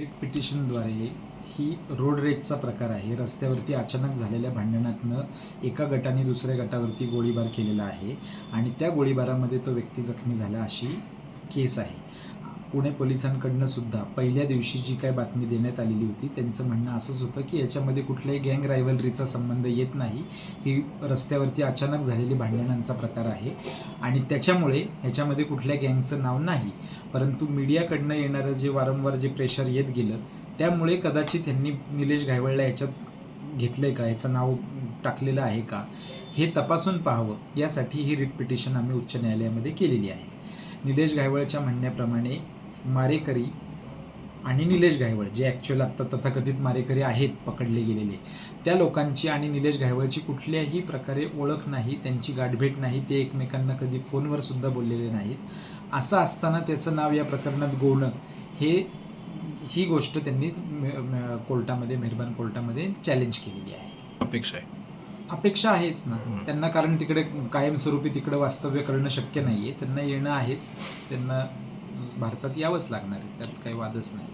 Writ पिटिशनद्वारे ही road रेजचा प्रकार आहे. रस्त्यावरती अचानक झालेल्या भांडणातनं एका गटाने दुसऱ्या गटावरती गोळीबार केलेला आहे. आणि त्या गोळीबारामध्ये तो व्यक्ती जखमी झाला अशी केस आहे. पुणे पोलिसांकडनं सुद्धा पहिल्या दिवशी जी काय बातमी देण्यात आलेली होती त्यांचं म्हणणं असंच होतं की याच्यामध्ये कुठल्याही गँग रायव्हलरीचा संबंध येत नाही. ही रस्त्यावरती अचानक झालेली भांडणांचा प्रकार आहे. आणि त्याच्यामुळे ह्याच्यामध्ये कुठल्या गँगचं नाव नाही. परंतु मीडियाकडनं येणारं जे वारंवार जे प्रेशर येत गेलं त्यामुळे कदाचित त्यांनी निलेश घायवळला ह्याच्यात घेतलं आहे का? ह्याचं नाव टाकलेलं आहे का? हे तपासून पाहावं. यासाठी ही रिट पिटिशन आम्ही उच्च न्यायालयामध्ये केलेली आहे. निलेश घायवळच्या म्हणण्याप्रमाणे मारेकरी आणि निलेश घायवळ जे ॲक्च्युअल आत्ता तथाकथित मारेकरी आहेत पकडले गेलेले. त्या लोकांची आणि निलेश घायवळची कुठल्याही प्रकारे ओळख नाही त्यांची गाठभेट नाही ते एकमेकांना कधी फोनवर सुद्धा बोललेले नाहीत. असं असताना त्याचं नाव या प्रकरणात गोवणं हे ही गोष्ट त्यांनी कोर्टामध्ये मेहरबान कोर्टामध्ये चॅलेंज केलेली आहे. अपेक्षा आहे. अपेक्षा आहेच ना. त्यांना कारण तिकडे कायमस्वरूपी तिकडे वास्तव्य करणं शक्य नाही आहे त्यांना येणं आहेच. त्यांना भारतात यावंच लागणार आहे. त्यात काही वादच नाही.